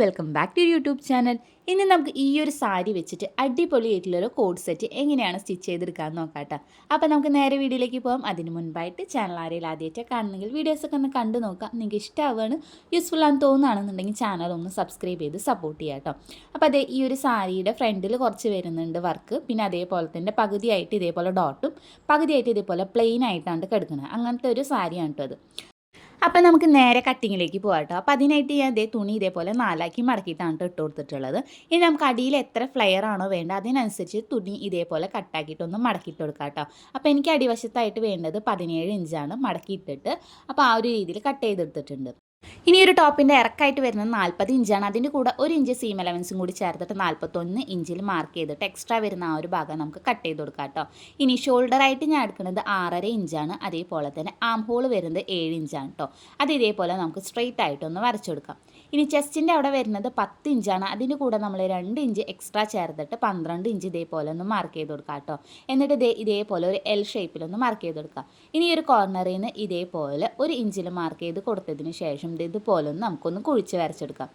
Welcome back to YouTube channel ഇന്ന് നമുക്ക് ഈ ഒരു സാരി വെച്ചിട്ട് അടിപൊളി അടിപൊളിയായിട്ടുള്ളൊരു കോഡ് സെറ്റ് എങ്ങനെയാണ് സ്റ്റിച്ച് ചെയ്തെടുക്കാൻ നോക്കാട്ടോ. അപ്പോൾ നമുക്ക് നേരെ വീഡിയോയിലേക്ക് പോകാം അതിന് മുൻപായിട്ട് ചാനൽ ആരെയും ആദ്യമായിട്ട് കാണണമെങ്കിൽ വീഡിയോസൊക്കെ ഒന്ന് കണ്ടു നോക്കാം. നിങ്ങൾക്ക് ഇഷ്ടമാവുകയാണ് യൂസ്ഫുൾ ആണെന്ന് തോന്നുകയാണെന്നുണ്ടെങ്കിൽ ചാനൽ ഒന്ന് സബ്സ്ക്രൈബ് ചെയ്ത് സപ്പോർട്ട് ചെയ്യാം കേട്ടോ അപ്പോൾ അതേ ഈ ഒരു സാരിയുടെ ഫ്രണ്ടിൽ കുറച്ച് വരുന്നുണ്ട് വർക്ക് പിന്നെ അതേപോലെ തന്നെ പകുതിയായിട്ട് ഇതേപോലെ ഡോട്ടും പകുതിയായിട്ട് ഇതേപോലെ പ്ലെയിൻ ആയിട്ടാണ് കിടക്കുന്നത് അങ്ങനത്തെ ഒരു സാരിയാണ് കേട്ടോ അത്. അപ്പം നമുക്ക് നേരെ കട്ടിങ്ങിലേക്ക് പോകാം കേട്ടോ. അപ്പോൾ അതിനായിട്ട് ഞാൻ ഇതേ തുണി ഇതേപോലെ നാലാക്കി മടക്കിയിട്ടാണ് ട്ടോ ഇട്ട് കൊടുത്തിട്ടുള്ളത് ഇനി നമുക്ക് അടിയിൽ എത്ര ഫ്ലെയർ ആണോ വേണ്ടത് അതിനനുസരിച്ച് തുണി ഇതേപോലെ കട്ടാക്കിയിട്ടൊന്ന് മടക്കിയിട്ട് കൊടുക്കാം കേട്ടോ. അപ്പോൾ എനിക്ക് അടിവശത്തായിട്ട് വേണ്ടത് പതിനേഴ് ഇഞ്ചാണ് മടക്കിയിട്ടിട്ട്. അപ്പോൾ ആ ഒരു രീതിയിൽ കട്ട് ചെയ്തെടുത്തിട്ടുണ്ട്. ഇനി ഒരു ടോപ്പിന്റെ ഇറക്കായിട്ട് വരുന്നത് നാൽപ്പത് ഇഞ്ചാണ്. അതിന്റെ കൂടെ ഒരു ഇഞ്ച് സീം അലവൻസും കൂടി ചേർത്തിട്ട് നാൽപ്പത്തൊന്ന് ഇഞ്ചിൽ മാർക്ക് ചെയ്തിട്ട് എക്സ്ട്രാ വരുന്ന ആ ഒരു ഭാഗം നമുക്ക് കട്ട് ചെയ്ത് കൊടുക്കാം കേട്ടോ ഇനി ഷോൾഡറായിട്ട് ഞാൻ എടുക്കുന്നത് ആറര ഇഞ്ചാണ്. അതേപോലെ തന്നെ ആം ഹോൾ വരുന്നത് ഏഴ് ഇഞ്ചാണ് കേട്ടോ അത് ഇതേപോലെ നമുക്ക് സ്ട്രെയിറ്റ് ആയിട്ടൊന്ന് വരച്ചു കൊടുക്കാം. ഇനി ചെസ്റ്റിന്റെ അവിടെ വരുന്നത് പത്ത് ഇഞ്ചാണ്. അതിന്റെ കൂടെ നമ്മൾ രണ്ട് ഇഞ്ച് എക്സ്ട്രാ ചേർത്തിട്ട് പന്ത്രണ്ട് ഇഞ്ച് ഇതേപോലെ ഒന്ന് മാർക്ക് ചെയ്ത് കൊടുക്കാം കേട്ടോ. എന്നിട്ട് ഇതേ ഇതേപോലെ ഒരു എൽ ഷേപ്പിലൊന്ന് മാർക്ക് ചെയ്ത് കൊടുക്കുക. ഇനി ഒരു കോർണറിൽ നിന്ന് ഇതേപോലെ ഒരു ഇഞ്ചിൽ മാർക്ക് ചെയ്ത് കൊടുത്തതിന് ശേഷം ഇത് ഇതുപോലെ ഒന്ന് നമുക്കൊന്ന് കുഴിച്ച് വരച്ചെടുക്കാം.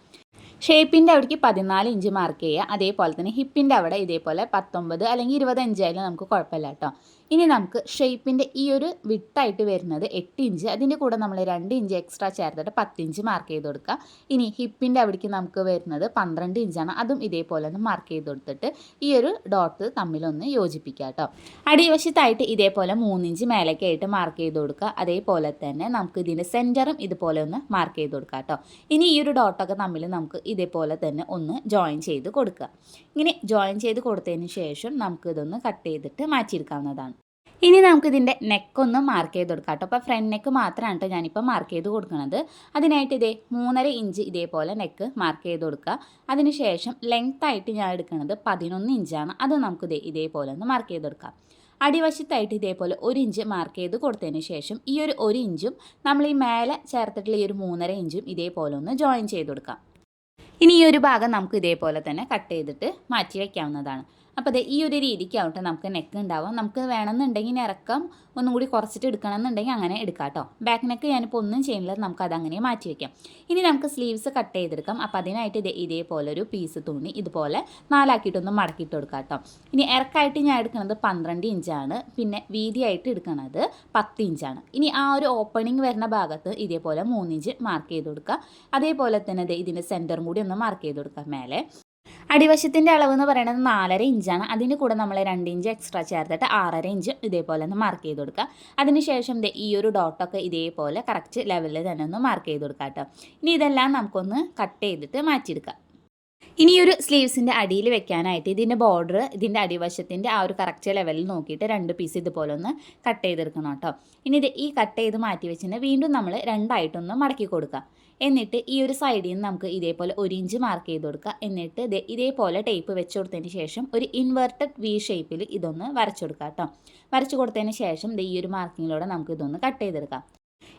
ഷേപ്പിന്റെ അവിടേക്ക് പതിനാല് ഇഞ്ച് മാർക്ക് ചെയ്യുക. അതേപോലെ തന്നെ ഹിപ്പിന്റെ അവിടെ ഇതേപോലെ പത്തൊമ്പത് അല്ലെങ്കിൽ ഇരുപത് ഇഞ്ചായാലും നമുക്ക് കുഴപ്പമില്ല കേട്ടോ. ഇനി നമുക്ക് ഷേപ്പിന്റെ ഈ ഒരു വിട്ടായിട്ട് വരുന്നത് എട്ട് ഇഞ്ച് അതിന്റെ കൂടെ നമ്മൾ രണ്ട് ഇഞ്ച് എക്സ്ട്രാ ചേർത്തിട്ട് പത്ത് ഇഞ്ച് മാർക്ക് ചെയ്ത് കൊടുക്കുക. ഇനി ഹിപ്പിന്റെ അവിടേക്ക് നമുക്ക് വരുന്നത് പന്ത്രണ്ട് ഇഞ്ചാണ് അതും ഇതേപോലെ ഒന്ന് മാർക്ക് ചെയ്ത് കൊടുത്തിട്ട് ഈ ഒരു ഡോട്ട് തമ്മിലൊന്ന് യോജിപ്പിക്കുക കേട്ടോ. അടിവശത്തായിട്ട് ഇതേപോലെ മൂന്നിഞ്ച് മേലേക്കായിട്ട് മാർക്ക് ചെയ്ത് കൊടുക്കുക. അതേപോലെ തന്നെ നമുക്ക് ഇതിന്റെ സെന്ററും ഇതുപോലെ ഒന്ന് മാർക്ക് ചെയ്ത് കൊടുക്കുക കേട്ടോ. ഇനി ഈ ഒരു ഡോട്ടൊക്കെ തമ്മിൽ നമുക്ക് ഇതേപോലെ തന്നെ ഒന്ന് ജോയിൻ ചെയ്ത് കൊടുക്കുക. ഇങ്ങനെ ജോയിൻ ചെയ്ത് കൊടുത്തതിന് ശേഷം നമുക്ക് നമുക്കിതൊന്ന് കട്ട് ചെയ്തിട്ട് മാറ്റിയെടുക്കാവുന്നതാണ്. ഇനി നമുക്ക് ഇതിന്റെ നെക്കൊന്ന് മാർക്ക് ചെയ്ത് കൊടുക്കാം കേട്ടോ. അപ്പോൾ ഫ്രണ്ട് നെക്ക് മാത്രമാണ് കേട്ടോ ഞാനിപ്പോൾ മാർക്ക് ചെയ്ത് കൊടുക്കുന്നത്. അതിനായിട്ട് ഇതേ മൂന്നര ഇഞ്ച് ഇതേപോലെ നെക്ക് മാർക്ക് ചെയ്ത് കൊടുക്കുക. അതിനുശേഷം ലെങ്ത് ആയിട്ട് ഞാൻ എടുക്കുന്നത് പതിനൊന്ന് ഇഞ്ചാണ് അത് നമുക്ക് ഇതേ ഇതേപോലെ ഒന്ന് മാർക്ക് ചെയ്ത് കൊടുക്കാം. അടിവശത്തായിട്ട് ഇതേപോലെ ഒരു ഇഞ്ച് മാർക്ക് ചെയ്ത് കൊടുത്തതിന് ശേഷം ഈ ഒരു ഒരു ഇഞ്ചും നമ്മൾ ഈ മേലെ ചേർത്തിട്ടുള്ള ഈ ഒരു മൂന്നര ഇഞ്ചും ഇതേപോലെ ഒന്ന് ജോയിൻ ചെയ്ത് കൊടുക്കാം. ഇനി ഈ ഒരു ഭാഗം നമുക്ക് ഇതേപോലെ തന്നെ കട്ട് ചെയ്തിട്ട് മാറ്റി വയ്ക്കാവുന്നതാണ് അപ്പോൾ അതെ ഈ ഒരു രീതിക്കാവട്ടെ നമുക്ക് നെക്ക് ഉണ്ടാവും നമുക്ക് വേണമെന്നുണ്ടെങ്കിൽ ഇറക്കം ഒന്നും കൂടി കുറച്ചിട്ട് എടുക്കണം എന്നുണ്ടെങ്കിൽ അങ്ങനെ എടുക്കാം കേട്ടോ ബാക്ക് നെക്ക് ഞാനിപ്പോൾ ഒന്നും ചെയ്യുന്നില്ല നമുക്ക് അതങ്ങനെ മാറ്റി വയ്ക്കാം ഇനി നമുക്ക് സ്ലീവ്സ് കട്ട് ചെയ്തെടുക്കാം. അപ്പോൾ അതിനായിട്ട് ഇതേ ഇതേപോലെ ഒരു പീസ് തുണി ഇതുപോലെ നാലാക്കിയിട്ടൊന്ന് മടക്കിയിട്ട് കൊടുക്കാം കേട്ടോ ഇനി ഇറക്കായിട്ട് ഞാൻ എടുക്കുന്നത് പന്ത്രണ്ട് ഇഞ്ചാണ് പിന്നെ വീതിയായിട്ട് എടുക്കുന്നത് പത്ത് ഇഞ്ചാണ് ഇനി ആ ഒരു ഓപ്പണിംഗ് വരുന്ന ഭാഗത്ത് ഇതേപോലെ മൂന്നിഞ്ച് മാർക്ക് ചെയ്ത് കൊടുക്കുക. അതേപോലെ തന്നെ ഇതിന്റെ സെന്ററും കൂടി ഒന്ന് മാർക്ക് ചെയ്ത് കൊടുക്കാം മേലെ. അടിവശത്തിന്റെ അളവ് എന്ന് പറയുന്നത് നാലര ഇഞ്ചാണ്. അതിന്റെ കൂടെ നമ്മൾ രണ്ട് ഇഞ്ച് എക്സ്ട്രാ ചേർത്തിട്ട് ആറര ഇഞ്ച് ഇതേപോലെ ഒന്ന് മാർക്ക് ചെയ്ത് കൊടുക്കുക. അതിനുശേഷം ഈ ഒരു ഡോട്ടൊക്കെ ഇതേപോലെ കറക്റ്റ് ലെവലിൽ തന്നെ ഒന്ന് മാർക്ക് ചെയ്ത് കൊടുക്കാം കേട്ടോ. ഇനി ഇതെല്ലാം നമുക്കൊന്ന് കട്ട് ചെയ്തിട്ട് മാറ്റിയെടുക്കാം ഇനി ഒരു സ്ലീവ്സിന്റെ അടിയിൽ വെക്കാനായിട്ട് ഇതിന്റെ ബോർഡർ ഇതിന്റെ അടിവശത്തിന്റെ ആ ഒരു കറക്റ്റ് ലെവലിൽ നോക്കിയിട്ട് രണ്ട് പീസ് ഇതുപോലെ ഒന്ന് കട്ട് ചെയ്തെടുക്കണം കേട്ടോ. ഇനി ഇത് ഈ കട്ട് ചെയ്ത് മാറ്റി വെച്ചിട്ട് വീണ്ടും നമ്മൾ രണ്ടായിട്ടൊന്ന് മടക്കി കൊടുക്കുക എന്നിട്ട് ഈ ഒരു സൈഡിൽ നിന്ന് നമുക്ക് ഇതേപോലെ ഒരു ഇഞ്ച് മാർക്ക് ചെയ്ത് കൊടുക്കുക എന്നിട്ട് ഇതേപോലെ ടേപ്പ് വെച്ച് കൊടുത്തതിന് ശേഷം ഒരു ഇൻവെർട്ടഡ് വി ഷേപ്പിൽ ഇതൊന്ന് വരച്ചു കൊടുക്കുക കേട്ടോ. വരച്ചു കൊടുത്തതിന് ശേഷം ഈ ഒരു മാർക്കിങ്ങിലൂടെ നമുക്ക് ഇതൊന്ന് കട്ട് ചെയ്തെടുക്കാം.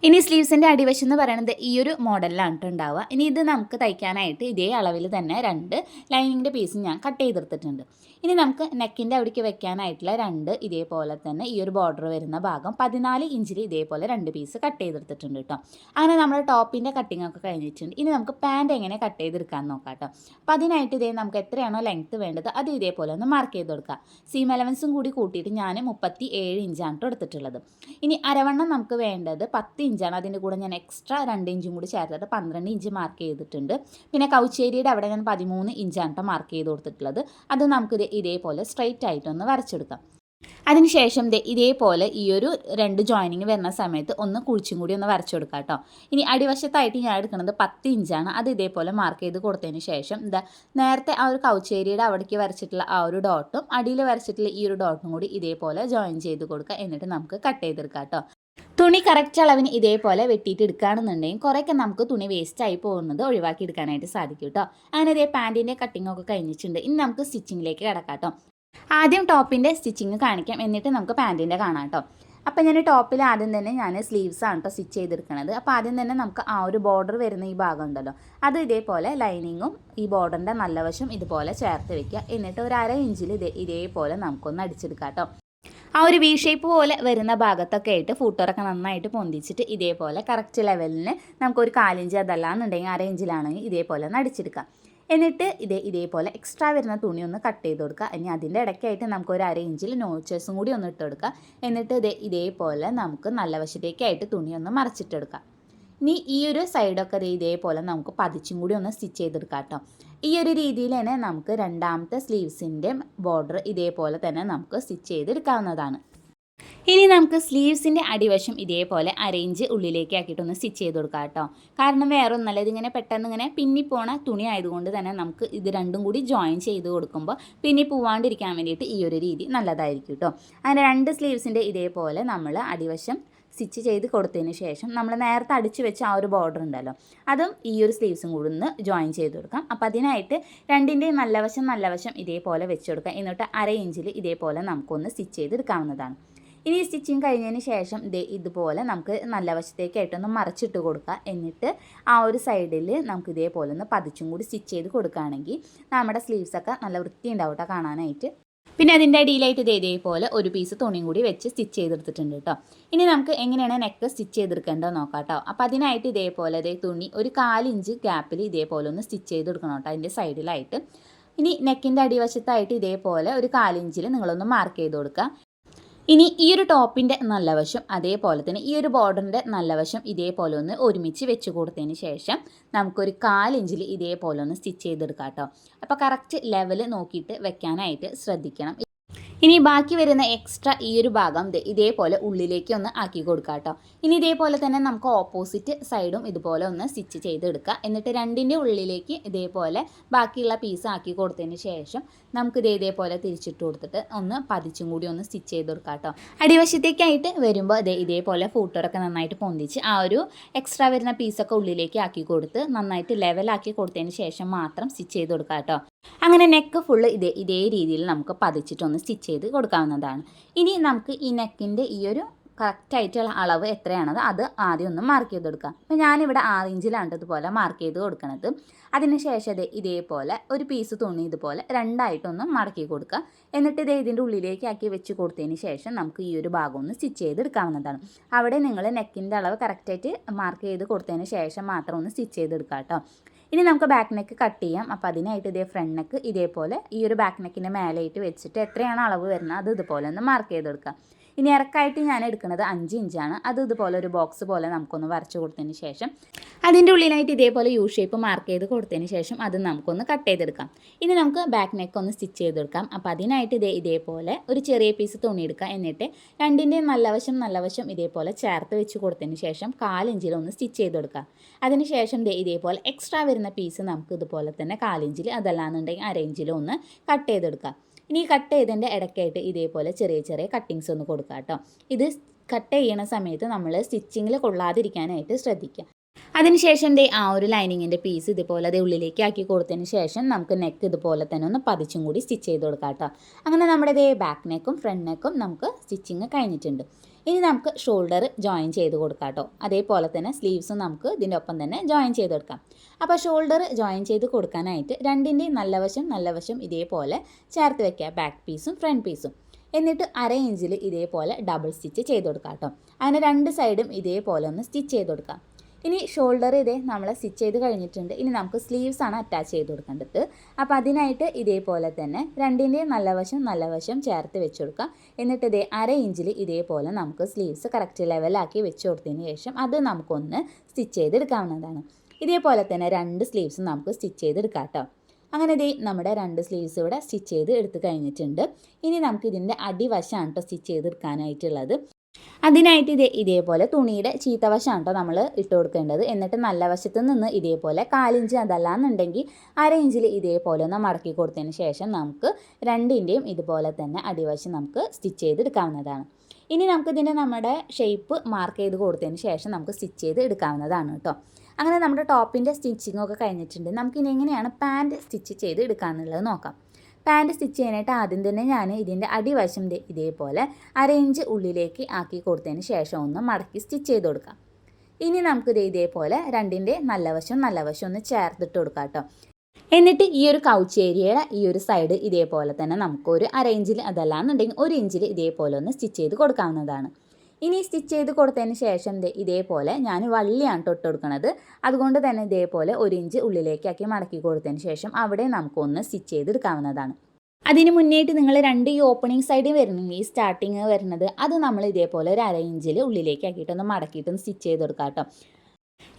ഇനി സ്ലീവ്സിന്റെ അടിവശം എന്ന് പറയുന്നത് ഈ ഒരു മോഡലിലാണ് ഉണ്ടാവുക. ഇനി ഇത് നമുക്ക് തയ്ക്കാനായിട്ട് ഇതേ അളവിൽ തന്നെ രണ്ട് ലൈനിങ്ങിന്റെ പീസ് ഞാൻ കട്ട് ചെയ്തെടുത്തിട്ടുണ്ട് ഇനി നമുക്ക് നെക്കിന്റെ അവിടേക്ക് വെക്കാനായിട്ടുള്ള രണ്ട് ഇതേപോലെ തന്നെ ഈ ഒരു ബോർഡർ വരുന്ന ഭാഗം പതിനാല് ഇഞ്ചിൽ ഇതേപോലെ രണ്ട് പീസ് കട്ട് ചെയ്തെടുത്തിട്ടുണ്ട് കേട്ടോ. അങ്ങനെ നമ്മൾ ടോപ്പിന്റെ കട്ടിംഗ് ഒക്കെ കഴിഞ്ഞിട്ടുണ്ട്. ഇനി നമുക്ക് പാന്റ് എങ്ങനെ കട്ട് ചെയ്തെടുക്കാൻ നോക്കാം കേട്ടോ. അപ്പോൾ അതിനായിട്ട് ഇതേ നമുക്ക് എത്രയാണോ ലെങ്ത്ത് വേണ്ടത് അത് ഇതേപോലെ ഒന്ന് മാർക്ക് ചെയ്ത് കൊടുക്കുക സീം അലവൻസും കൂടി കൂട്ടിയിട്ട് ഞാൻ മുപ്പത്തി ഏഴ് ഇഞ്ചാണ് ട്ടോ എടുത്തിട്ടുള്ളത്. ഇനി അരവണ്ണം നമുക്ക് വേണ്ടത് പത്ത് ഇഞ്ചാണ്. അതിന്റെ കൂടെ ഞാൻ എക്സ്ട്രാ രണ്ട് ഇഞ്ചും കൂടി ചേർത്തിട്ട് പന്ത്രണ്ട് ഇഞ്ച് മാർക്ക് ചെയ്തിട്ടുണ്ട്. പിന്നെ കൗച്ചേരിയുടെ അവിടെ ഞാൻ പതിമൂന്ന് ഇഞ്ചാണ് മാർക്ക് ചെയ്ത് കൊടുത്തിട്ടുള്ളത്. അത് നമുക്ക് ഇതേപോലെ സ്ട്രൈറ്റ് ആയിട്ടൊന്ന് വരച്ചെടുക്കാം. അതിനുശേഷം ദേ ഇതേപോലെ ഈ ഒരു രണ്ട് ജോയിനിങ് വരുന്ന സമയത്ത് ഒന്ന് കുഴിച്ചും കൂടി ഒന്ന് വരച്ചു കൊടുക്കുക കേട്ടോ. ഇനി അടിവശത്തായിട്ട് ഞാൻ എടുക്കുന്നത് പത്ത് ഇഞ്ചാണ് അത് ഇതേപോലെ മാർക്ക് ചെയ്ത് കൊടുത്തതിന് ശേഷം എന്താ നേരത്തെ ആ ഒരു കൗച്ചേരിയുടെ അവിടേക്ക് വരച്ചിട്ടുള്ള ആ ഒരു ഡോട്ടും അടിയിൽ വരച്ചിട്ടുള്ള ഈ ഒരു ഡോട്ടും കൂടി ഇതേപോലെ ജോയിൻ ചെയ്ത് കൊടുക്കുക. എന്നിട്ട് നമുക്ക് കട്ട് ചെയ്തെടുക്കാം കേട്ടോ. തുണി കറക്റ്റ് അളവിന് ഇതേപോലെ വെട്ടിയിട്ട് എടുക്കുകയാണെന്നുണ്ടെങ്കിൽ കുറേയൊക്കെ നമുക്ക് തുണി വേസ്റ്റ് ആയി പോകുന്നത് ഒഴിവാക്കി എടുക്കാനായിട്ട് സാധിക്കും കേട്ടോ അങ്ങനെ ഇതേ പാന്റിന്റെ കട്ടിങ്ങൊക്കെ കഴിഞ്ഞിട്ടുണ്ട്. ഇനി നമുക്ക് സ്റ്റിച്ചിങ്ങിലേക്ക് കിടക്കാം ആദ്യം ടോപ്പിന്റെ സ്റ്റിച്ചിങ് കാണിക്കാം. എന്നിട്ട് നമുക്ക് പാന്റിന്റെ കാണാം കേട്ടോ അപ്പോൾ ഞാൻ ടോപ്പിൽ ആദ്യം തന്നെ ഞാൻ സ്ലീവ്സ് ആണ് കേട്ടോ സ്റ്റിച്ച് ചെയ്തെടുക്കുന്നത് അപ്പോൾ ആദ്യം തന്നെ നമുക്ക് ആ ഒരു ബോർഡർ വരുന്ന ഈ ഭാഗം ഉണ്ടല്ലോ. അത് ഇതേപോലെ ലൈനിങ്ങും ഈ ബോർഡറിന്റെ നല്ല വശം ഇതുപോലെ ചേർത്ത് വെക്കുക. എന്നിട്ട് ഒരു അര ഇഞ്ചിൽ ഇതേ ഇതേപോലെ നമുക്കൊന്ന് അടിച്ചെടുക്കാം കേട്ടോ ആ ഒരു വി ഷേപ്പ് പോലെ വരുന്ന ഭാഗത്തൊക്കെ ആയിട്ട് ഫൂട്ടറൊക്കെ നന്നായിട്ട് പൊന്തിച്ചിട്ട് ഇതേപോലെ കറക്റ്റ് ലെവലിന് നമുക്കൊരു കാലിഞ്ച് അതല്ലാന്നുണ്ടെങ്കിൽ അര ഇഞ്ചിലാണെങ്കിൽ ഇതേപോലെ ഒന്ന് അടിച്ചെടുക്കാം. എന്നിട്ട് ഇതേ ഇതേപോലെ എക്സ്ട്രാ വരുന്ന തുണി ഒന്ന് കട്ട് ചെയ്ത് കൊടുക്കുക. ഇനി അതിന്റെ ഇടയ്ക്കായിട്ട് നമുക്ക് ഒരു അര ഇഞ്ചിൽ നോച്ചേഴ്സും കൂടി ഒന്ന് ഇട്ട് കൊടുക്കുക. എന്നിട്ട് ഇതേ ഇതേപോലെ നമുക്ക് നല്ല വശത്തേക്കായിട്ട് തുണി ഒന്ന് മറച്ചിട്ടെടുക്കാം ഇനി ഈ ഒരു സൈഡൊക്കെ ഇതേപോലെ നമുക്ക് പതിച്ചും കൂടി ഒന്ന് സ്റ്റിച്ച് ചെയ്തെടുക്കാം കേട്ടോ ഈ ഒരു രീതിയിൽ തന്നെ നമുക്ക് രണ്ടാമത്തെ സ്ലീവ്സിന്റെ ബോർഡർ ഇതേപോലെ തന്നെ നമുക്ക് സ്റ്റിച്ച് ചെയ്തെടുക്കാവുന്നതാണ്. ഇനി നമുക്ക് സ്ലീവ്സിന്റെ അടിവശം ഇതേപോലെ അറേഞ്ച് ഉള്ളിലേക്ക് ആക്കിയിട്ടൊന്ന് സ്റ്റിച്ച് ചെയ്ത് കൊടുക്കാം കേട്ടോ കാരണം വേറെ ഒന്നല്ല ഇതിങ്ങനെ പെട്ടെന്ന് ഇങ്ങനെ പിന്നിപ്പോണ തുണി ആയതുകൊണ്ട് തന്നെ നമുക്ക് ഇത് രണ്ടും കൂടി ജോയിൻ ചെയ്ത് കൊടുക്കുമ്പോൾ പിന്നി പോവാണ്ടിരിക്കാൻ വേണ്ടിയിട്ട് ഈ ഒരു രീതി നല്ലതായിരിക്കും കേട്ടോ അങ്ങനെ രണ്ട് സ്ലീവ്സിന്റെ ഇതേപോലെ നമ്മൾ അടിവശം സ്റ്റിച്ച് ചെയ്ത് കൊടുത്തതിന് ശേഷം നമ്മൾ നേരത്തെ അടിച്ച് വെച്ച ആ ഒരു ബോർഡർ ഉണ്ടല്ലോ അതും ഈ ഒരു സ്ലീവ്സും കൂടി ഒന്ന് ജോയിൻ ചെയ്ത് കൊടുക്കാം. അപ്പോൾ അതിനായിട്ട് രണ്ടിന്റെയും നല്ല വശം നല്ല വശം ഇതേപോലെ വെച്ച് കൊടുക്കാം. എന്നിട്ട് അര ഇഞ്ചിൽ ഇതേപോലെ നമുക്കൊന്ന് സ്റ്റിച്ച് ചെയ്തെടുക്കാവുന്നതാണ് ഇനി സ്റ്റിച്ചിങ് കഴിഞ്ഞതിന് ശേഷം ഇതേ ഇതുപോലെ നമുക്ക് നല്ല വശത്തേക്കായിട്ടൊന്ന് മറച്ചിട്ട് കൊടുക്കുക എന്നിട്ട് ആ ഒരു സൈഡിൽ നമുക്ക് ഇതേപോലെ ഒന്ന് പതിച്ചും കൂടി സ്റ്റിച്ച് ചെയ്ത് കൊടുക്കുകയാണെങ്കിൽ നമ്മുടെ സ്ലീവ്സൊക്കെ നല്ല വൃത്തി കാണാനായിട്ട്. പിന്നെ അതിന്റെ അടിയിലായിട്ട് ഇതേ ഇതേപോലെ ഒരു പീസ് തുണിയും കൂടി വെച്ച് സ്റ്റിച്ച് ചെയ്തെടുത്തിട്ടുണ്ട് കേട്ടോ ഇനി നമുക്ക് എങ്ങനെയാണ് നെക്ക് സ്റ്റിച്ച് ചെയ്തെടുക്കേണ്ടത് നോക്കാം കേട്ടോ അപ്പോൾ അതിനായിട്ട് ഇതേപോലെ ഇതേ തുണി ഒരു കാലിഞ്ച് ഗ്യാപ്പിൽ ഇതേപോലെ ഒന്ന് സ്റ്റിച്ച് ചെയ്തെടുക്കണം കേട്ടോ അതിന്റെ സൈഡിലായിട്ട് ഇനി നെക്കിന്റെ അടിവശത്തായിട്ട് ഇതേപോലെ ഒരു കാലിഞ്ചിൽ നിങ്ങളൊന്ന് മാർക്ക് ചെയ്ത് കൊടുക്കുക. ഇനി ഈ ഒരു ടോപ്പിന്റെ നല്ല വശം അതേപോലെ തന്നെ ഈ ഒരു ബോർഡറിന്റെ നല്ല വശം ഇതേപോലെ ഒന്ന് ഒരുമിച്ച് വെച്ച് കൊടുത്തതിന് ശേഷം നമുക്കൊരു കാലിഞ്ചിൽ ഇതേപോലെ ഒന്ന് സ്റ്റിച്ച് ചെയ്തെടുക്കാം കേട്ടോ. അപ്പോൾ കറക്റ്റ് ലെവൽ നോക്കിയിട്ട് വെക്കാനായിട്ട് ശ്രദ്ധിക്കണം. ഇനി ബാക്കി വരുന്ന എക്സ്ട്രാ ഈ ഒരു ഭാഗം ഇതേപോലെ ഉള്ളിലേക്ക് ഒന്ന് ആക്കി കൊടുക്കുക കേട്ടോ ഇനി ഇതേപോലെ തന്നെ നമുക്ക് ഓപ്പോസിറ്റ് സൈഡും ഇതുപോലെ ഒന്ന് സ്റ്റിച്ച് ചെയ്തെടുക്കുക എന്നിട്ട് രണ്ടിന്റെ ഉള്ളിലേക്ക് ഇതേപോലെ ബാക്കിയുള്ള പീസ് ആക്കി കൊടുത്തതിന് ശേഷം നമുക്ക് ഇതേ ഇതേപോലെ തിരിച്ചിട്ട് കൊടുത്തിട്ട് ഒന്ന് പതിച്ചും കൂടി ഒന്ന് സ്റ്റിച്ച് ചെയ്ത് കൊടുക്കുക കേട്ടോ അടിവശത്തേക്കായിട്ട് വരുമ്പോൾ ഇതേ ഇതേപോലെ ഫൂട്ടറൊക്കെ നന്നായിട്ട് പൊന്തിച്ച് ആ ഒരു എക്സ്ട്രാ വരുന്ന പീസൊക്കെ ഉള്ളിലേക്ക് ആക്കി കൊടുത്ത് നന്നായിട്ട് ലെവലാക്കി കൊടുത്തതിന് ശേഷം മാത്രം സ്റ്റിച്ച് ചെയ്ത് കൊടുക്കുക കേട്ടോ അങ്ങനെ നെക്ക് ഫുള്ള് ഇതേ ഇതേ രീതിയിൽ നമുക്ക് പതിച്ചിട്ടൊന്ന് സ്റ്റിച്ച് ചെയ്ത് കൊടുക്കാവുന്നതാണ്. ഇനി നമുക്ക് ഈ നെക്കിന്റെ ഈ ഒരു കറക്റ്റായിട്ടുള്ള അളവ് എത്രയാണത് അത് ആദ്യം ഒന്ന് മാർക്ക് ചെയ്ത് കൊടുക്കാം. അപ്പോൾ ഞാനിവിടെ ആറ് ഇഞ്ചിലാണ് ഇതുപോലെ മാർക്ക് ചെയ്ത് കൊടുക്കുന്നത് അതിനുശേഷം ഇത് ഇതേപോലെ ഒരു പീസ് തുണി ഇതുപോലെ രണ്ടായിട്ടൊന്ന് മടക്കി കൊടുക്കുക. എന്നിട്ട് ഇത് ഇതിന്റെ ഉള്ളിലേക്ക് ആക്കി വെച്ച് കൊടുത്തതിന് ശേഷം നമുക്ക് ഈ ഒരു ഭാഗം ഒന്ന് സ്റ്റിച്ച് ചെയ്തെടുക്കാവുന്നതാണ് അവിടെ നിങ്ങൾ നെക്കിന്റെ അളവ് കറക്റ്റായിട്ട് മാർക്ക് ചെയ്ത് കൊടുത്തതിന് ശേഷം മാത്രം ഒന്ന് സ്റ്റിച്ച് ചെയ്തെടുക്കാം കേട്ടോ ഇനി നമുക്ക് ബാക്ക് നെക്ക് കട്ട് ചെയ്യാം. അപ്പോൾ അതിനായിട്ട് ഇതേ ഫ്രണ്ട് നെക്ക് ഇതേപോലെ ഈ ഒരു ബാക്ക് നെക്കിന്റെ മേലെയായിട്ട് വെച്ചിട്ട് എത്രയാണ് അളവ് വരുന്നത് അത് ഇതുപോലെ ഒന്ന് മാർക്ക് ചെയ്തെടുക്കാം. ഇനി ഇറക്കായിട്ട് ഞാൻ എടുക്കുന്നത് അഞ്ച് ഇഞ്ചാണ്. അത് ഇതുപോലെ ഒരു ബോക്സ് പോലെ നമുക്കൊന്ന് വരച്ച് കൊടുത്തതിന് ശേഷം അതിന്റെ ഉള്ളിലായിട്ട് ഇതേപോലെ യു ഷേപ്പ് മാർക്ക് ചെയ്ത് കൊടുത്തതിന് ശേഷം അത് നമുക്കൊന്ന് കട്ട് ചെയ്തെടുക്കാം. ഇനി നമുക്ക് ബാക്ക് നെക്ക് ഒന്ന് സ്റ്റിച്ച് ചെയ്തെടുക്കാം. അപ്പോൾ അതിനായിട്ട് ഇതേ ഇതേപോലെ ഒരു ചെറിയ പീസ് തുണി എടുക്കുക എന്നിട്ട് രണ്ടിന്റെയും നല്ല വശം നല്ല വശം ഇതേപോലെ ചേർത്ത് വെച്ച് കൊടുത്തതിന് ശേഷം കാലിഞ്ചിൽ ഒന്ന് സ്റ്റിച്ച് ചെയ്തെടുക്കുക അതിന് ശേഷം ഇതേപോലെ എക്സ്ട്രാ വരുന്ന പീസ് നമുക്ക് ഇതുപോലെ തന്നെ കാലിഞ്ചിൽ അതല്ലാന്നുണ്ടെങ്കിൽ അര ഇഞ്ചിലും ഒന്ന് കട്ട് ചെയ്തെടുക്കാം. ഇനി കട്ട് ചെയ്തതിന്റെ ഇടയ്ക്കായിട്ട് ഇതേപോലെ ചെറിയ ചെറിയ കട്ടിങ്സ് ഒന്ന് കൊടുക്കുക കേട്ടോ ഇത് കട്ട് ചെയ്യണ സമയത്ത് നമ്മൾ സ്റ്റിച്ചിങ്ങിൽ കൊള്ളാതിരിക്കാനായിട്ട് ശ്രദ്ധിക്കുക അതിനുശേഷം ദേ ആ ഒരു ലൈനിങ്ങിന്റെ പീസ് ഇതുപോലെ അതേ ഉള്ളിലേക്ക് ആക്കി കൊടുത്തതിന് ശേഷം നമുക്ക് നെക്ക് ഇതുപോലെ തന്നെ ഒന്ന് പതിച്ചും കൂടി സ്റ്റിച്ച് ചെയ്ത് കൊടുക്കാം കേട്ടോ. അങ്ങനെ നമ്മുടെ ദേ ബാക്ക് നെക്കും ഫ്രണ്ട് നെക്കും നമുക്ക് സ്റ്റിച്ചിങ് കഴിഞ്ഞിട്ടുണ്ട്. ഇനി നമുക്ക് ഷോൾഡർ ജോയിൻ ചെയ്ത് കൊടുക്കാം കേട്ടോ. അതേപോലെ തന്നെ സ്ലീവ്സും നമുക്ക് ഇതിന്റെ ഒപ്പം തന്നെ ജോയിൻ ചെയ്ത് കൊടുക്കാം. അപ്പോൾ ഷോൾഡർ ജോയിൻ ചെയ്ത് കൊടുക്കാനായിട്ട് രണ്ടിന്റെയും നല്ല വശം നല്ല വശം ഇതേപോലെ ചേർത്ത് വെക്കുക. ബാക്ക് പീസും ഫ്രണ്ട് പീസും എന്നിട്ട് അര ഇഞ്ചിൽ ഇതേപോലെ ഡബിൾ സ്റ്റിച്ച് ചെയ്ത് കൊടുക്കാം കേട്ടോ. അങ്ങനെ രണ്ട് സൈഡും ഇതേപോലെ ഒന്ന് സ്റ്റിച്ച് ചെയ്ത് കൊടുക്കാം. ഇനി ഷോൾഡർ ഇതേ നമ്മൾ സ്റ്റിച്ച് ചെയ്ത് കഴിഞ്ഞിട്ടുണ്ട്. ഇനി നമുക്ക് സ്ലീവ്സ് ആണ് അറ്റാച്ച് ചെയ്ത് കൊടുക്കേണ്ടത്. അപ്പോൾ അതിനായിട്ട് ഇതേപോലെ തന്നെ രണ്ടിന്റെയും നല്ല വശം നല്ല വശം ചേർത്ത് വെച്ച് കൊടുക്കുക എന്നിട്ട് ഇതേ അര ഇഞ്ചിൽ ഇതേപോലെ നമുക്ക് സ്ലീവ്സ് കറക്റ്റ് ലെവലാക്കി വെച്ച് കൊടുത്തതിന് ശേഷം അത് നമുക്കൊന്ന് സ്റ്റിച്ച് ചെയ്തെടുക്കാവുന്നതാണ് ഇതേപോലെ തന്നെ രണ്ട് സ്ലീവ്സ് നമുക്ക് സ്റ്റിച്ച് ചെയ്തെടുക്കാം കേട്ടോ അങ്ങനെ ദേ നമ്മുടെ രണ്ട് സ്ലീവ്സ് ഇവിടെ സ്റ്റിച്ച് ചെയ്ത് എടുത്ത് കഴിഞ്ഞിട്ടുണ്ട്. ഇനി നമുക്ക് ഇതിന്റെ അടിവശമാണ് കേട്ടോ സ്റ്റിച്ച് ചെയ്തെടുക്കാനായിട്ടുള്ളത് അതിനായിട്ട് ഇതേ ഇതേപോലെ തുണിയുടെ ചീത്ത വശമാണ് കേട്ടോ നമ്മൾ ഇട്ട് കൊടുക്കേണ്ടത്. എന്നിട്ട് നല്ല വശത്ത് നിന്ന് ഇതേപോലെ കാലിഞ്ച് അതല്ലാന്നുണ്ടെങ്കിൽ അര ഇഞ്ചിൽ ഇതേപോലെ ഒന്ന് മടക്കി കൊടുത്തതിന് ശേഷം നമുക്ക് രണ്ടിന്റെയും ഇതുപോലെ തന്നെ അടിവശം നമുക്ക് സ്റ്റിച്ച് ചെയ്തെടുക്കാവുന്നതാണ്. ഇനി നമുക്കിതിന്റെ നമ്മുടെ ഷേപ്പ് മാർക്ക് ചെയ്ത് കൊടുത്തതിന് ശേഷം നമുക്ക് സ്റ്റിച്ച് ചെയ്ത് എടുക്കാവുന്നതാണ് കേട്ടോ. അങ്ങനെ നമ്മുടെ ടോപ്പിന്റെ സ്റ്റിച്ചിങ്ങൊക്കെ കഴിഞ്ഞിട്ടുണ്ട്. നമുക്കിനി എങ്ങനെയാണ് പാന്റ് സ്റ്റിച്ച് ചെയ്ത് എടുക്കാമെന്നുള്ളത് നോക്കാം. പാന്റ് സ്റ്റിച്ച് ചെയ്യാനായിട്ട് ആദ്യം തന്നെ ഞാൻ ഇതിന്റെ അടിവശം ഇതേപോലെ അരയിഞ്ച് ഉള്ളിലേക്ക് ആക്കി കൊടുത്തതിന് ശേഷം ഒന്ന് മടക്കി സ്റ്റിച്ച് ചെയ്ത് കൊടുക്കാം. ഇനി നമുക്കിത് ഇത് ഇതേപോലെ രണ്ടിന്റെ നല്ല വശം നല്ല വശം ഒന്ന് ചേർത്തിട്ട് കൊടുക്കാം കേട്ടോ. എന്നിട്ട് ഈ ഒരു കൗച്ച് ഏരിയയുടെ ഈ ഒരു സൈഡ് ഇതേപോലെ തന്നെ നമുക്കൊരു അര ഇഞ്ചിൽ അതല്ലാന്നുണ്ടെങ്കിൽ ഒരു ഇഞ്ചിൽ ഇതേപോലെ ഒന്ന് സ്റ്റിച്ച് ചെയ്ത് കൊടുക്കാവുന്നതാണ്. ഇനി സ്റ്റിച്ച് ചെയ്ത് കൊടുത്തതിന് ശേഷം ഇതേപോലെ ഞാൻ വള്ളിയാണ് തൊട്ട് കൊടുക്കുന്നത് അതുകൊണ്ട് തന്നെ ഇതേപോലെ ഒരു ഇഞ്ച് ഉള്ളിലേക്കാക്കി മടക്കി കൊടുത്തതിന് ശേഷം അവിടെ നമുക്കൊന്ന് സ്റ്റിച്ച് ചെയ്തെടുക്കാവുന്നതാണ് അതിന് മുന്നേറ്റ് നിങ്ങൾ രണ്ട് ഈ ഓപ്പണിംഗ് സൈഡ് വരുന്നെങ്കിൽ ഈ സ്റ്റാർട്ടിങ് വരുന്നത്. അത് നമ്മൾ ഇതേപോലെ ഒരു അര ഇഞ്ചിൽ ഉള്ളിലേക്ക് ആക്കിയിട്ടൊന്ന് മടക്കിയിട്ടൊന്ന് സ്റ്റിച്ച് ചെയ്ത് കൊടുക്കാം കേട്ടോ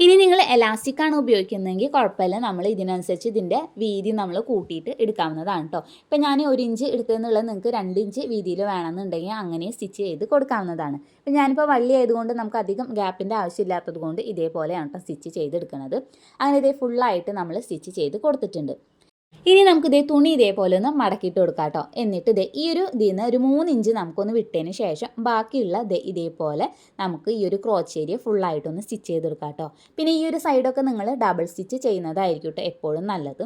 ഇനി നിങ്ങൾ എലാസ്റ്റിക് ആണ് ഉപയോഗിക്കുന്നതെങ്കിൽ കുഴപ്പമില്ല. നമ്മൾ ഇതിനനുസരിച്ച് ഇതിന്റെ വീതി നമ്മൾ കൂട്ടിയിട്ട് എടുക്കാവുന്നതാണ് കേട്ടോ ഇപ്പം ഞാൻ ഒരു ഇഞ്ച് എടുത്തതെന്നുള്ളത് നിങ്ങൾക്ക് രണ്ട് ഇഞ്ച് വീതിയിൽ വേണമെന്നുണ്ടെങ്കിൽ അങ്ങനെ സ്റ്റിച്ച് ചെയ്ത് കൊടുക്കാവുന്നതാണ്. ഇപ്പം ഞാനിപ്പോൾ വള്ളി ആയതുകൊണ്ട് നമുക്ക് അധികം ഗ്യാപ്പിന്റെ ആവശ്യമില്ലാത്തത് കൊണ്ട് ഇതേപോലെയാണ് കേട്ടോ സ്റ്റിച്ച് ചെയ്തെടുക്കുന്നത്. അങ്ങനെ ഇതേ ഫുള്ളായിട്ട് നമ്മൾ സ്റ്റിച്ച് ചെയ്ത് കൊടുത്തിട്ടുണ്ട്. ഇനി നമുക്ക് ഇതേ തുണി ഇതേപോലെ ഒന്ന് മടക്കിയിട്ട് കൊടുക്കാം കേട്ടോ. എന്നിട്ട് ഇതേ ഈ ഒരു ഇതിൽ നിന്ന് ഒരു മൂന്ന് ഇഞ്ച് നമുക്കൊന്ന് വിട്ടതിന് ശേഷം ബാക്കിയുള്ള ദേ ഇതേപോലെ നമുക്ക് ഈ ഒരു ക്രോച്ച് ഏരിയ ഫുള്ളായിട്ടൊന്ന് സ്റ്റിച്ച് ചെയ്ത് കൊടുക്കാം കേട്ടോ. പിന്നെ ഈ ഒരു സൈഡൊക്കെ നിങ്ങൾ ഡബിൾ സ്റ്റിച്ച് ചെയ്യുന്നതായിരിക്കും കേട്ടോ എപ്പോഴും നല്ലത്.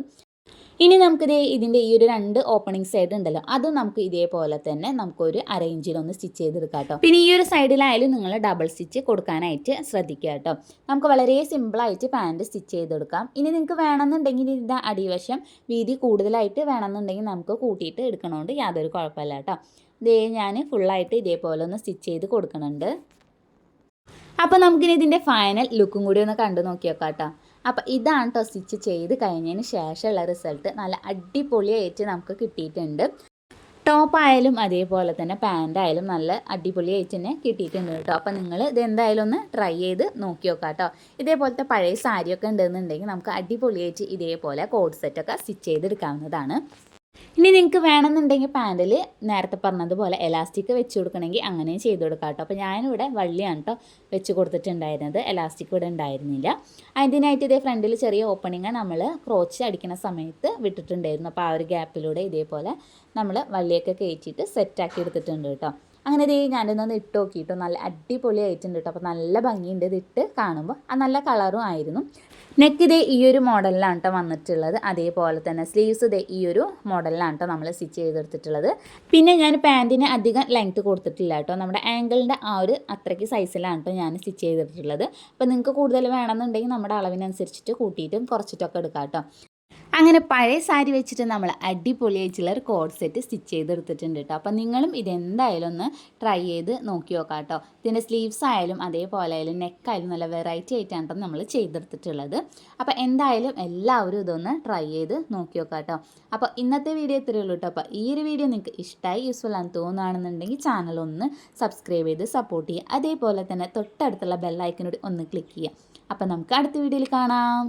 ഇനി നമുക്കിത് ഇതിന്റെ ഈ ഒരു രണ്ട് ഓപ്പണിംഗ് സൈഡ് ഉണ്ടല്ലോ അതും നമുക്ക് ഇതേപോലെ തന്നെ നമുക്കൊരു ഇഞ്ചിലൊന്ന് സ്റ്റിച്ച് ചെയ്തെടുക്കാം കേട്ടോ. പിന്നെ ഈ ഒരു സൈഡിലായാലും നിങ്ങൾ ഡബിൾ സ്റ്റിച്ച് കൊടുക്കാനായിട്ട് ശ്രദ്ധിക്കുക കേട്ടോ. നമുക്ക് വളരെ സിമ്പിളായിട്ട് പാന്റ് സ്റ്റിച്ച് ചെയ്തെടുക്കാം. ഇനി നിങ്ങൾക്ക് വേണമെന്നുണ്ടെങ്കിൽ ഇതിന്റെ അടിവശം വീതി കൂടുതലായിട്ട് വേണമെന്നുണ്ടെങ്കിൽ നമുക്ക് കൂട്ടിയിട്ട് എടുക്കണോണ്ട് യാതൊരു കുഴപ്പമില്ല കേട്ടോ. ഇതേ ഞാൻ ഫുള്ളായിട്ട് ഇതേപോലെ ഒന്ന് സ്റ്റിച്ച് ചെയ്ത് കൊടുക്കുന്നുണ്ട് അപ്പോൾ നമുക്കിനി ഇതിന്റെ ഫൈനൽ ലുക്കും കൂടി ഒന്ന് കണ്ടു നോക്കിയേക്കാം കേട്ടോ. അപ്പോൾ ഇതാണ് കേട്ടോ സ്റ്റിച്ച് ചെയ്ത് കഴിഞ്ഞതിന് ശേഷമുള്ള റിസൾട്ട്. നല്ല അടിപൊളിയായിട്ട് നമുക്ക് കിട്ടിയിട്ടുണ്ട്. ടോപ്പായാലും അതേപോലെ തന്നെ പാന്റ് ആയാലും നല്ല അടിപൊളിയായിട്ട് തന്നെ കിട്ടിയിട്ടുണ്ട് കേട്ടോ അപ്പോൾ നിങ്ങൾ ഇത് എന്തായാലും ഒന്ന് ട്രൈ ചെയ്ത് നോക്കി നോക്കാം കേട്ടോ ഇതേപോലത്തെ പഴയ സാരിയൊക്കെ ഉണ്ടെന്നുണ്ടെങ്കിൽ നമുക്ക് അടിപൊളിയായിട്ട് ഇതേപോലെ കോഡ് സെറ്റൊക്കെ സ്റ്റിച്ച് ചെയ്തെടുക്കാവുന്നതാണ്. ഇനി നിങ്ങൾക്ക് വേണമെന്നുണ്ടെങ്കിൽ പാന്റിൽ നേരത്തെ പറഞ്ഞതുപോലെ എലാസ്റ്റിക് വെച്ച് കൊടുക്കണമെങ്കിൽ അങ്ങനെയും ചെയ്ത് കൊടുക്കാം കേട്ടോ. അപ്പോൾ ഞാനിവിടെ വള്ളിയാണ് കേട്ടോ വെച്ച് കൊടുത്തിട്ടുണ്ടായിരുന്നത്. എലാസ്റ്റിക് ഇവിടെ ഉണ്ടായിരുന്നില്ല. അതിനായിട്ട് ഇതേ ഫ്രണ്ടിൽ ചെറിയ ഓപ്പണിങ് നമ്മൾ ക്രോച്ച് അടിക്കുന്ന സമയത്ത് വിട്ടിട്ടുണ്ടായിരുന്നു. അപ്പോൾ ആ ഒരു ഗ്യാപ്പിലൂടെ ഇതേപോലെ നമ്മൾ വള്ളിയൊക്കെ കയറ്റിയിട്ട് സെറ്റാക്കി എടുത്തിട്ടുണ്ട് കേട്ടോ. അങ്ങനെ ഇതേ ഞാനിതൊന്ന് ഇട്ട് നോക്കിയിട്ടോ നല്ല അടിപൊളി ആയിട്ടുണ്ട് കേട്ടോ. അപ്പോൾ നല്ല ഭംഗിയുണ്ട് ഇത് ഇട്ട് കാണുമ്പോൾ. ആ നല്ല കളറും ആയിരുന്നു. നെക്ക് ഇതേ ഈ ഒരു മോഡലിലാണ് കേട്ടോ വന്നിട്ടുള്ളത്. അതേപോലെ തന്നെ സ്ലീവ്സ് ഇതേ ഈ ഒരു മോഡലിലാണ് കേട്ടോ നമ്മൾ സ്റ്റിച്ച് ചെയ്തെടുത്തിട്ടുള്ളത്. പിന്നെ ഞാൻ പാന്റിന് അധികം ലെങ്ത്ത് കൊടുത്തിട്ടില്ല കേട്ടോ നമ്മുടെ ആങ്കിളിന്റെ ആ ഒരു അത്രയ്ക്ക് സൈസിലാണ് കേട്ടോ ഞാൻ സ്റ്റിച്ച് ചെയ്തിട്ടുള്ളത്. അപ്പോൾ നിങ്ങൾക്ക് കൂടുതൽ വേണമെന്നുണ്ടെങ്കിൽ നമ്മുടെ അളവിനനുസരിച്ചിട്ട് കൂട്ടിയിട്ടും കുറച്ചിട്ടൊക്കെ എടുക്കാം കേട്ടോ അങ്ങനെ പഴയ സാരി വെച്ചിട്ട് നമ്മൾ അടിപൊളിയായിട്ടുള്ള ഒരു കോഡ് സെറ്റ് സ്റ്റിച്ച് ചെയ്തെടുത്തിട്ടുണ്ട് കേട്ടോ അപ്പം നിങ്ങളും ഇതെന്തായാലും ഒന്ന് ട്രൈ ചെയ്ത് നോക്കി നോക്കാം കേട്ടോ ഇതിന്റെ സ്ലീവ്സ് ആയാലും അതേപോലെ ആയാലും നെക്കായാലും നല്ല വെറൈറ്റി ആയിട്ടാണ് നമ്മൾ ചെയ്തെടുത്തിട്ടുള്ളത്. അപ്പോൾ എന്തായാലും എല്ലാവരും ഇതൊന്ന് ട്രൈ ചെയ്ത് നോക്കി നോക്കാം കേട്ടോ അപ്പോൾ ഇന്നത്തെ വീഡിയോ ഇത്രയേ ഉള്ളൂ കേട്ടോ അപ്പോൾ ഈ ഒരു വീഡിയോ നിങ്ങൾക്ക് ഇഷ്ടമായി യൂസ്ഫുൾ ആണെന്ന് തോന്നുകയാണെന്നുണ്ടെങ്കിൽ ചാനൽ ഒന്ന് സബ്സ്ക്രൈബ് ചെയ്ത് സപ്പോർട്ട് ചെയ്യുക. അതേപോലെ തന്നെ തൊട്ടടുത്തുള്ള ബെല്ലൈക്കനോട് ഒന്ന് ക്ലിക്ക് ചെയ്യുക. അപ്പോൾ നമുക്ക് അടുത്ത വീഡിയോയിൽ കാണാം.